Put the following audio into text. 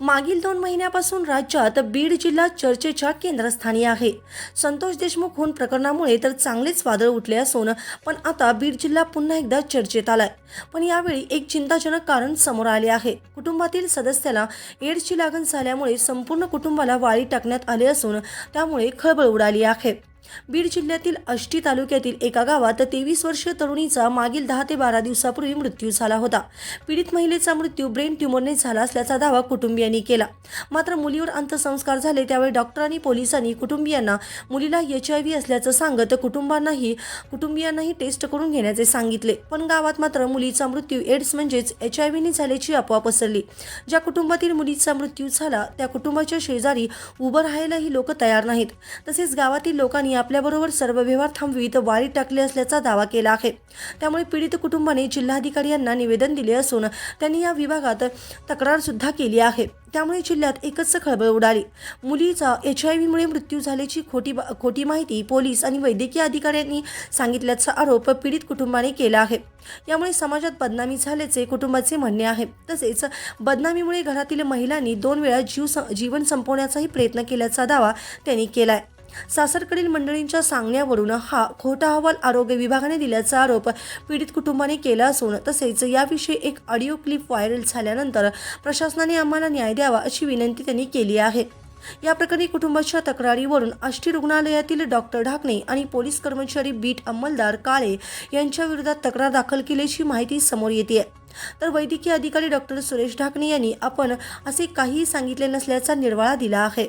मागील दोन महिन्यापासून राज्यात बीड जिल्हा चर्चेच्या केंद्रस्थानी आहे. संतोष देशमुख खून प्रकरणामुळे तर चांगलेच वादळ उठले असून पण आता बीड जिल्हा पुन्हा एकदा चर्चेत आलाय. पण यावेळी एक चिंताजनक कारण समोर आले आहे. कुटुंबातील सदस्याला एड्सची लागण झाल्यामुळे संपूर्ण कुटुंबाला वाळी टाकण्यात आले असून त्यामुळे खळबळ उडाली आहे. बीड जिल्ह्यातील आष्टी तालुक्यातील एका गावात तेवीस वर्षीय तरुणीचा मागील दहा ते बारा दिवसापूर्वी मृत्यू झाला होता. पीडित महिलेचा मृत्यू ब्रेन ट्युमरने झाला असल्याचा दावा कुटुंबियांनी केला. मात्र मुलीवर अंत्यसंस्कार झाले त्यावेळी डॉक्टरांनी पोलिसांनी कुटुंबियांना मुलीला एच आय व्ही असल्याचं सांगत कुटुंबांनाही कुटुंबियांनाही टेस्ट करून घेण्याचे सांगितले. पण गावात मात्र मुलीचा मृत्यू एड्स म्हणजेच एच आय व्हीने झाल्याची अफवा पसरली. ज्या कुटुंबातील मुलीचा मृत्यू झाला त्या कुटुंबाच्या शेजारी उभं राहायलाही लोक तयार नाहीत. तसेच गावातील लोकांनी आपल्याबरोबर सर्व व्यवहार थांबवीत वारी टाकले असल्याचा दावा केला आहे. त्यामुळे पीडित कुटुंबाने जिल्हाधिकारी यांना निवेदन दिले असून त्यांनी या विभागात तक्रार सुद्धा केली आहे. त्यामुळे जिल्ह्यात एकच खळबळ उडाली. मुलीचा एच आय व्हीमुळे मृत्यू झाल्याची खोटी खोटी माहिती पोलीस आणि वैद्यकीय अधिकाऱ्यांनी सांगितल्याचा आरोप पीडित कुटुंबाने केला आहे. यामुळे समाजात बदनामी झाल्याचे कुटुंबाचे म्हणणे आहे. तसेच बदनामीमुळे घरातील महिलांनी दोन वेळा जीव स- जीवन संपवण्याचाही प्रयत्न केल्याचा दावा त्यांनी केला आहे सासरकडील मंडळींच्या सांगण्यावरून हा खोटा अहवाल आरोग्य विभागाने दिल्याचा आरोप पीडित कुटुंबाने केला असून तसेच याविषयी एक ऑडिओ क्लिप व्हायरल झाल्यानंतर प्रशासनाने आम्हाला न्याय द्यावा अशी विनंती त्यांनी केली आहे. या प्रकरणी कुटुंबाच्या तक्रारीवरून आष्टी रुग्णालयातील डॉक्टर ढाकणे आणि पोलीस कर्मचारी बीट अंमलदार काळे यांच्या विरोधात तक्रार दाखल केल्याची माहिती समोर येते तर वैद्यकीय अधिकारी डॉक्टर सुरेश ढाकणे यांनी आपण असे काहीही सांगितले नसल्याचा निर्वाळा दिला आहे.